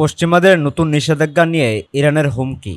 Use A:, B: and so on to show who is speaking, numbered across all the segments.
A: পশ্চিমাদের নতুন নিষেধাজ্ঞা নিয়ে ইরানের হুমকি।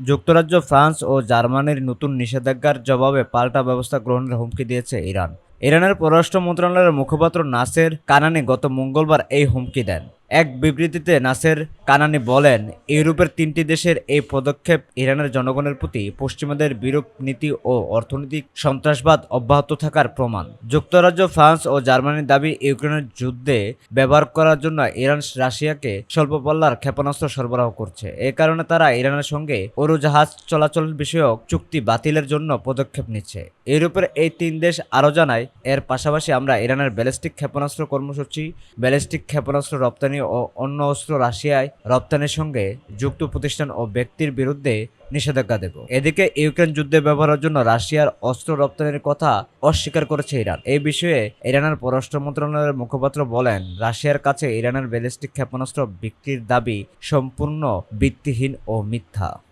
A: যুক্তরাজ্য, ফ্রান্স ও জার্মানির নতুন নিষেধাজ্ঞার জবাবে পাল্টা ব্যবস্থা গ্রহণের হুমকি দিয়েছে ইরান। ইরানের পররাষ্ট্র মন্ত্রণালয়ের মুখপাত্র নাসের কানানি গত মঙ্গলবার এই হুমকি দেন। এক বিবৃতিতে নাসের কানানি বলেন, ইউরোপের তিনটি দেশের এই পদক্ষেপ ইরানের জনগণের প্রতি পশ্চিমাদের বিরূপ নীতি ও অর্থনৈতিক সন্ত্রাসবাদ অব্যাহত থাকার প্রমাণ। যুক্তরাজ্য, ফ্রান্স ও জার্মানির দাবি ইউক্রেনের যুদ্ধে ব্যবহার করার জন্য ইরান রাশিয়াকে স্বল্প পাল্লার ক্ষেপণাস্ত্র সরবরাহ করছে। এ কারণে তারা ইরানের সঙ্গে উড়োজাহাজ চলাচল বিষয়ক চুক্তি বাতিলের জন্য পদক্ষেপ নিচ্ছে। ইউরোপের এই তিন দেশ আরও জানায়, এর পাশাপাশি আমরা ইরানের ব্যালিস্টিক ক্ষেপণাস্ত্র কর্মসূচি, ব্যালিস্টিক ক্ষেপণাস্ত্র রপ্তানি ও অন্য অস্ত্র রাশিয়ায় রপ্তানির সঙ্গে যুক্ত প্রতিষ্ঠান ও ব্যক্তির বিরুদ্ধে নিষেধাজ্ঞা দেব। এদিকে ইউক্রেন যুদ্ধে ব্যবহারের জন্য রাশিয়ার অস্ত্র রপ্তানির কথা অস্বীকার করেছে ইরান। এই বিষয়ে ইরানের পররাষ্ট্র মন্ত্রণালয়ের মুখপাত্র বলেন, রাশিয়ার কাছে ইরানের ব্যালিস্টিক ক্ষেপণাস্ত্র বিক্রির দাবি সম্পূর্ণ ভিত্তিহীন ও মিথ্যা।